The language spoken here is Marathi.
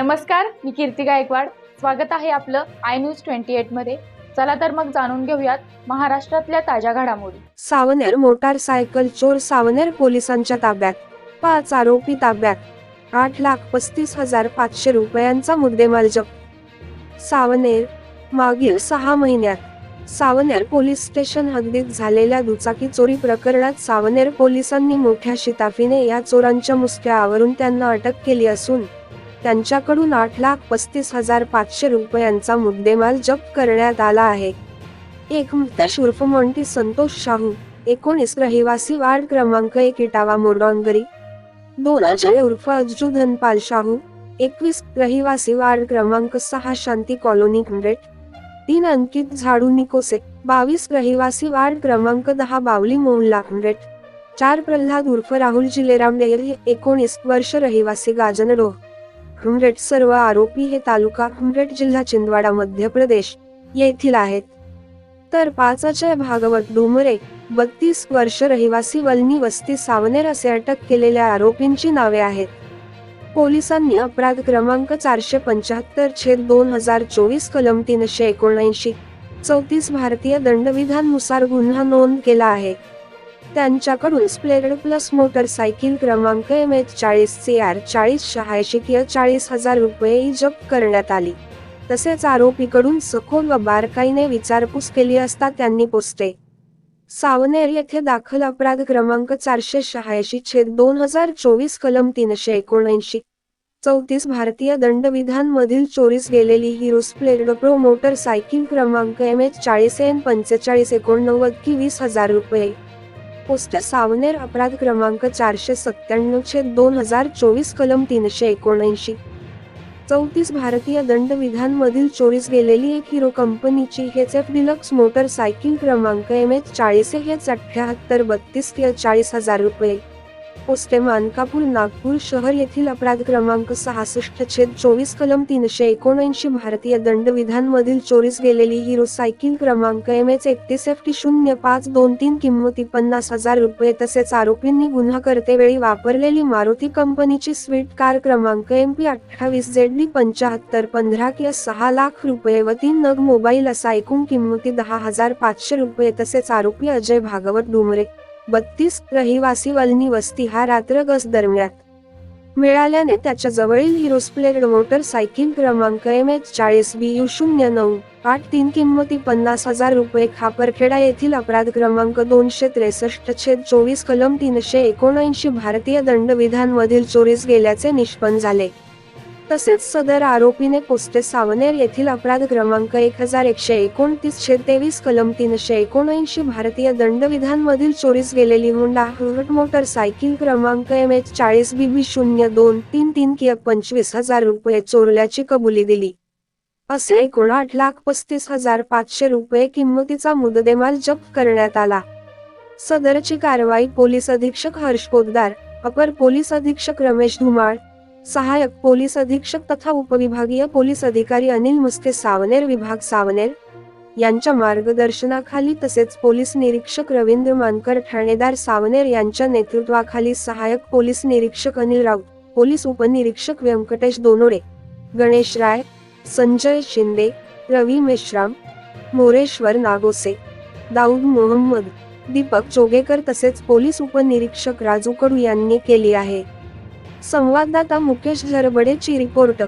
नमस्कार मी कीर्ती गायकवाड. स्वागत आहे आपलं आय न्यूज ट्वेंटी एटमध्ये. चला तर मग जाणून घेऊयात महाराष्ट्रातल्या ताज्या घडामोडी. सावनेर मोटारसायकल चोर सावनेर पोलिसांच्या ताब्यात. पाच आरोपी ताब्यात. आठ लाख पस्तीस हजार पाचशे रुपयांचा मुद्देमाल जप्त. सावनेर मागील सहा महिन्यात सावनेर पोलीस स्टेशन हद्दीत झालेल्या दुचाकी चोरी प्रकरणात सावनेर पोलिसांनी मोठ्या शिताफीने या चोरांच्या मुसक्या आवरून त्यांना अटक केली असून त्यांच्याकडून आठ लाख पस्तीस हजार पाचशे रुपयांचा मुद्देमाल जप्त करण्यात आला आहे. एक मुक्ताश उर्फ मोंटी संतोष शाहू एकोणीस रहिवासी वार्ड क्रमांक एक इटावा मोडॉनगरी दोन अजय उर्फ अज्जू धनपाल शाहू एकवीस रहिवासी वार्ड क्रमांक सहा शांती कॉलोनी कुंडेट तीन अंकित झाडू निकोसे बावीस रहिवासी वार्ड क्रमांक दहा बावली मोहल्ला कुंडेट चार प्रल्हाद उर्फ राहुल जिलेराम डेअरी एकोणीस वर्ष रहिवासी गाजनडोह. हुमरेट सर्व आरोपी हे तालुका हुमरेट जिल्हा छिंदवाडा मध्य प्रदेश येथील आहेत. तर पाचाच्या भागवत डुमरे बत्तीस वर्ष रहिवासी वलनी वस्ती सावनेर असे अटक केलेल्या आरोपींची नावे आहेत. पोलिसांनी अपराध क्रमांक चारशे पंच्याहत्तर छेद दोन हजार चोवीस कलम तीनशे एकोणऐंशी चौतीस भारतीय दंडविधाननुसार गुन्हा नोंद केला आहे. त्यांच्याकडून स्प्लेडर प्लस मोटरसायकल क्रमांक एम एच चाळीस सी आर चाळीस शहाऐंशी किंवा चाळीस हजार रुपये जप्त करण्यात आली. तसेच आरोपीकडून सखोल व बारकाईने विचारपूस केली असता त्यांनी पोचते सावनेर येथे दाखल अपराध क्रमांक चारशे शहाऐंशी छेद दोन हजार चोवीस कलम तीनशे एकोणऐंशी. चौतीस भारतीय दंडविधानमधील चोरीस गेलेली हिरो स्प्लेड प्रो मोटरसायकल क्रमांक एम एच चाळीस एन पंचेचाळीस एकोणनव्वद की वीस हजार रुपये. पोस्ट सावनेर अपराध क्रमांक चारशे सत्त्याण्णव छेद दोन हजार चोवीस कलम तीनशे एकोणऐंशी. चौतीस भारतीय दंडविधानमधील चोरीस गेलेली एक हिरो कंपनीची हेच एफ डिलक्स मोटरसायकल क्रमांक एम एच चाळीस हेच अठ्ठ्याहत्तर बत्तीस किंवा चाळीस हजार रुपये. पोस्टे मानकापूर नागपूर शहर येथील अपराध क्रमांक सहासष्ट छेद चोवीस कलम तीनशे एकोणऐंशी भारतीय दंडविधानमधील चोरीस गेलेली हिरो सायकल क्रमांक एम एच एकतीस एफ टी शून्य पाच दोन तीन किंमती पन्नास हजार रुपये तसेच आरोपींनी गुन्हा करतेवेळी वापरलेली मारुती कंपनीची स्वीट कार क्रमांक एम पी अठ्ठावीस जेड डी पंचाहत्तर पंधरा किंवा सहा लाख रुपये व तीन नग मोबाईल असा एकूण किंमती दहा हजार पाचशे रुपये तसेच आरोपी अजय भागवत डुमरे. बत्तीस रहिवासी वलनी वस्ती हा रात्र गस दरम्यान. मिळाल्याने त्याच्या जवळील हिरो स्प्लेंडर मोटरसायकल क्रमांक एम एच चाळीस बी यू शून्य नऊ आठ तीन किंमती पन्नास हजार रुपये खापरखेडा येथील अपराध क्रमांक दोनशे त्रेसष्ट छेद चोवीस कलम तीनशे एकोणऐंशी भारतीय दंडविधानमधील चोरीस गेल्याचे निष्पन्न झाले. तसेच सदर आरोपीने पोस्टे सावनेर येथील अपराध क्रमांक एक हजार एकशे एकोणतीस छेद तेवीस कलम तीनशे एकोणऐंशी भारतीय दंडविधानमधील चोरीस गेलेली होंडा हुरट मोटरसायकल क्रमांक एम एच चाळीस बी बी शून्य दोन तीन तीन किंवा पंचवीस हजार रुपये चोरल्याची कबुली दिली. असे एकूण आठ लाख पस्तीस हजार पाचशे रुपये किंमतीचा मुददेमाल जप्त करण्यात आला. सदरची कारवाई पोलीस अधीक्षक हर्ष पोद्दार अपर पोलीस अधीक्षक रमेश धुमाळ सहायक पोलीस अधीक्षक तथा उपविभागीय पोलीस अधिकारी अनिल मुस्के सावनेर विभाग सावनेर यांच्या मार्गदर्शनाखाली तसेच पोलीस निरीक्षक रवींद्र मानकर ठाणेदार सावनेर यांच्या नेतृत्वाखाली सहायक पोलीस निरीक्षक अनिल राऊत पोलीस उपनिरीक्षक व्यंकटेश दोनोडे गणेश राय संजय शिंदे रवी मेश्राम मोरेश्वर नागोसे दाऊद मोहम्मद दीपक जोगेकर तसेच पोलीस उपनिरीक्षक राजू कडू यांनी केली आहे. संवाददाता मुकेश झरबडेची रिपोर्ट